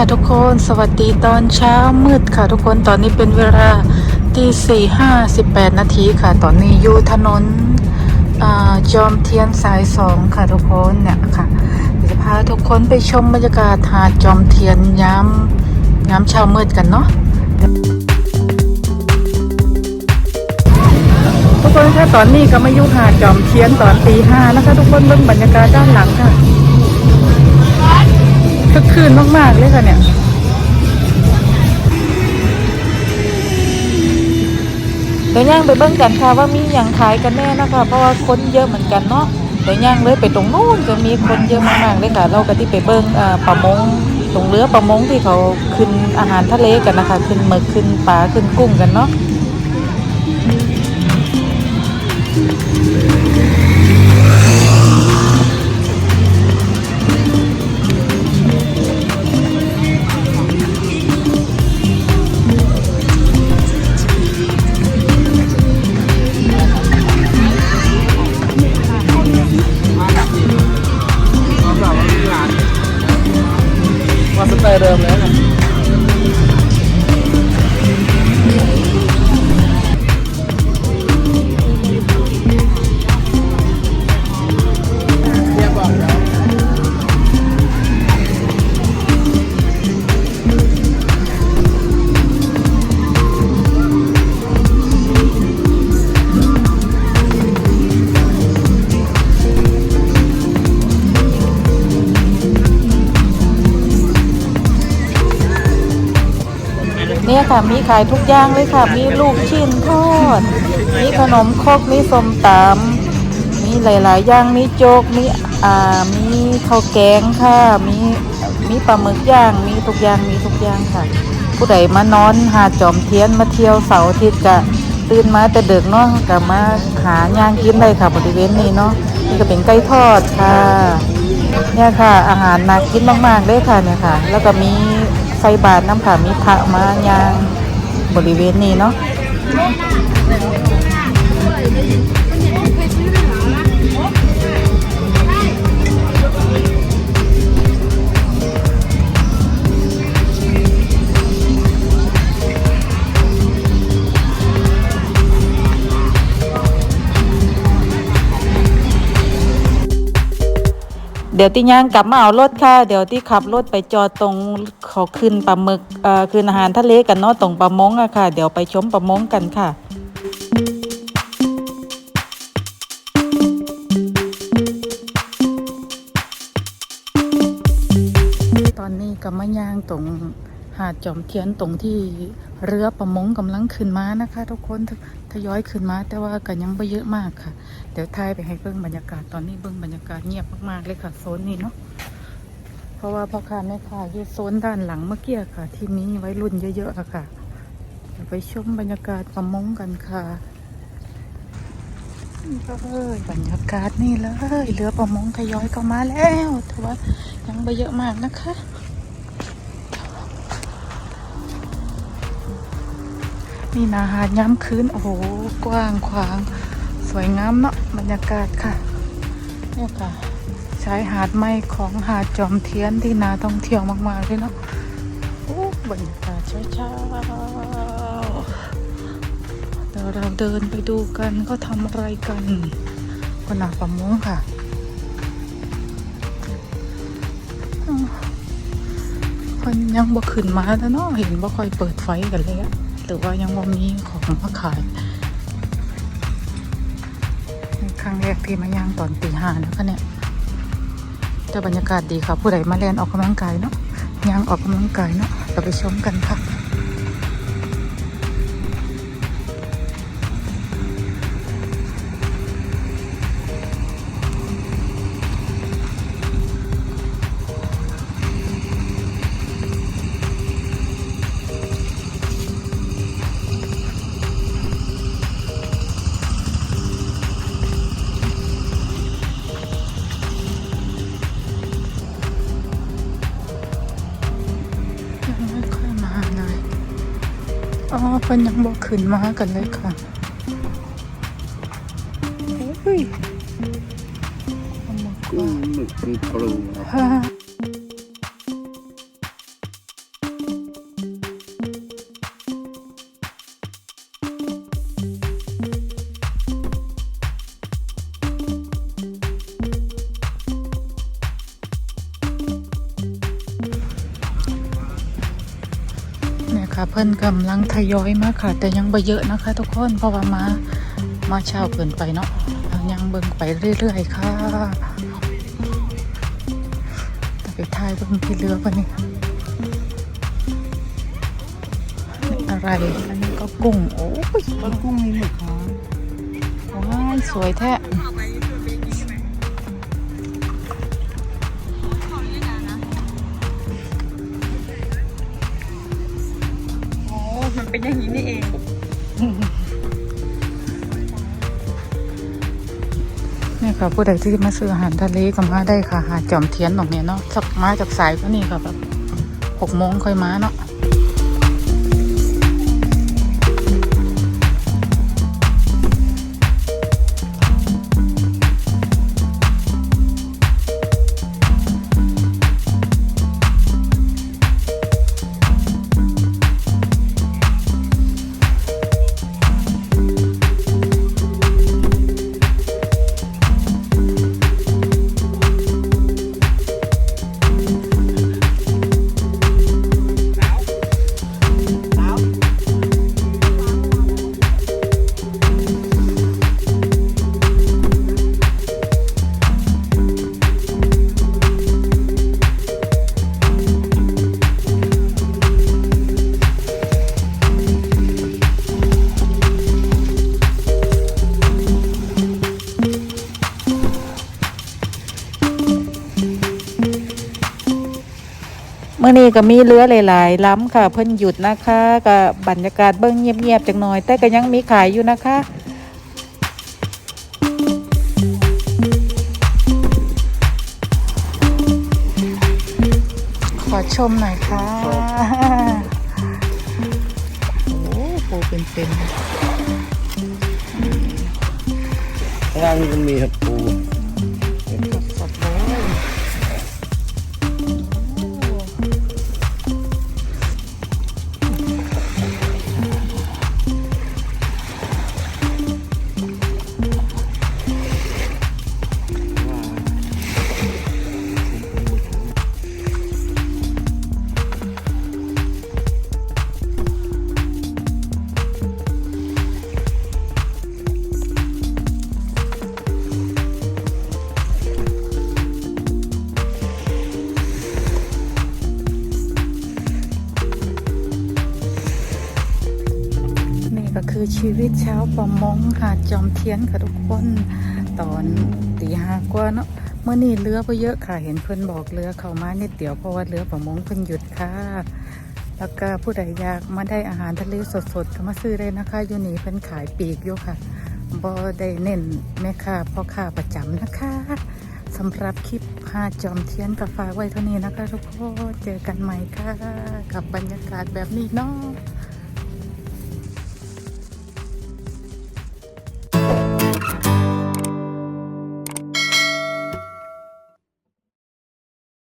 ค่ะทุกคนสวัสดีตอนเช้ามืดค่ะทุกคนตอนนี้เป็นเวลาตีสี่ห้าสิบแปดนาทีค่ะ ตอนนี้อยู่ถนนอจอมเทียนสายสองค่ะทุกคนเนี่ยค่ะเดี๋ยวจะพาทุกคนไปชมบรรยากาศหาดจอมเทียนย้ำย้ำเช้ามืดกันเนาะทุกคนค่ะตอนนี้ก็มาอยู่หาดจอมเทียนตอนตีห้านะคะ ทุกคนเบิ่งบรรยากาศด้านหลังค่ะ คึกคืนมากๆเลยค่ะเนี่ยเดี๋ยวย่างไปเบิ้งกันค่ะว่ามีอย่างขายกันแน่นะคะเพราะว่าคนเยอะเหมือนกันเนาะเดี๋ยวย่างเลยไปตรงนู้นจะมีคนเยอะมากๆเลยค่ะ เราก็ที่ไปเบิ้งประมงตรงเรือประมงที่เขาขึ้นอาหารทะเลกันนะคะ ขึ้นหมึกขึ้นปลาขึ้นกุ้งกันเนาะ เนี่ยค่ะมีขายทุกอย่างเลยค่ะ มีลูกชิ้นทอด มีขนมครกมีส้มตำมีหลาย ๆ อย่างมีโจ๊กมีอ่ามีข้าวแกงค่ะ มีมีปลาหมึกย่างมีทุกอย่างมีทุกอย่างค่ะ ผู้ใดมานอนหาจอมเทียนมาเที่ยวเสาร์อาทิตย์กะตื่นมาแต่เดึกเนาะกะมาหาย่างกินได้ค่ะบริเวณนี้เนาะนี่ก็เป็นไก่ทอดค่ะ เนี่ยค่ะ อาหารน่ากินมากๆเลยค่ะเนี่ยค่ะ แล้วก็มี ไฟบาทน้ำค่ะมีพระมายางบริเวณนี้เนาะ เดี๋ยวที่ย่างกลับมาเอารถค่ะ เดี๋ยวที่ขับรถไปจอดตรงขาขึ้นปลาหมึกเอ่อคืนอาหารทะเลกันเนาะตรงปลามงอะค่ะ เดี๋ยวไปชมปลามงกันค่ะตอนนี้ก็มาย่างตรงหาดจอมเทียนตรงที่เรือประมงกำลังขึ้นมานะคะ ทุกคน ทยอยขึ้นมา แต่ว่าก็ยังไม่เยอะมากค่ะ เดี๋ยวทายไปให้เบิ่งบรรยากาศตอนนี้เบิ่งบรรยากาศเงียบมากๆเลยค่ะโซนนี้เนาะเพราะว่าพ่อค้าแม่ค้าอยู่โซนด้านหลังเมื่อกี้ค่ะ ที่มีไว้รุ่นเยอะๆอะค่ะเดี๋ยวไปชมบรรยากาศประมงกันค่ะเลยบรรยากาศนี่เลยเรือประมงทยอยเข้ามาแล้วแต่ว่ายังไม่เยอะมากนะคะ นี่นาหาดย้ำคืนโอ้โห กว้างขวาง สวยงามเนาะบรรยากาศค่ะเนี่ยค่ะชายหาดไม้ของหาดจอมเทียนที่นาท่องเที่ยวมากๆเลยเนาะโอ้บรรยากาศเช้าๆเดี๋ยวเราเดินไปดูกันก็ทำอะไรกันก็นาประมงค่ะคนยังบ่ขึ้นมาแล้วเนาะเห็นบ่ค่อยเปิดไฟกันเลยอะ แต่ว่ายังบ่มีของมาขายครั้งแรกที่มาย่างตอนตีห้านะคะเนี่ยแต่บรรยากาศดีค่ะ ผู้ใดมาเล่นออกกำลังกายเนาะย่างออกกำลังกายเนาะเราไปชมกันค่ะ อ๋อเพิ่นยังบอกขึ้นมากันเลยค่ะเฮ้ยเอามากว่าหมึกเป็นปลู เพิ่นกำลังทยอยมาค่ะ แต่ยังบ่เยอะนะคะ ทุกคนเพราะว่ามามาเช้าเกินไปเนาะยังเบิ่งไปเรื่อยๆค่ะแต่ไปถ่ายเบิ่งที่เรือปะนี่นี่อะไรอันนี้ก็กุ้งโอ้ยต้นกุ้งมีหมึกค่ะว้ายสวยแท้ ค่ะผู้ใดที่มาซื้ออาหารทะเลก็มาได้ค่ะหาดจอมเทียนตรงนี้เนาะสักมาจากสายก็นี่ค่ะแบบหกโมงค่อยมาเนาะ เมื่อนี้ก็มีเรือหลายๆล้ำค่ะ เพิ่นหยุดนะคะก็บรรยากาศเบิ้งเงียบๆจังหน่อย แต่ก็ยังมีขายอยู่นะคะขอชมหน่อยค่ะโอ้ปูเป็นข้างล่างนี่ก็มีครับ ชีวิตเช้าประมงหาดจอมเทียนค่ะทุกคน ตอนตีห้ากว่าเนาะเมื่อนี้เรือไปเยอะค่ะเห็นเพื่อนบอกเรือเข้ามานิดเดียวเพราะว่าเรือประมงเพิ่นหยุดค่ะ แล้วก็ผู้ใดอยากมาได้อาหารทะเลสดๆก็มาซื้อได้นะคะอยู่นี่เพิ่นขายปีกอยู่ค่ะบ่ได้เน้นแม่ค้าพ่อค้าประจำนะคะสำหรับคลิปหาจอมเทียนก็ฝาไว้เท่านี้นะคะ ทุกคนเจอกันใหม่ค่ะ กับบรรยากาศแบบนี้เนาะ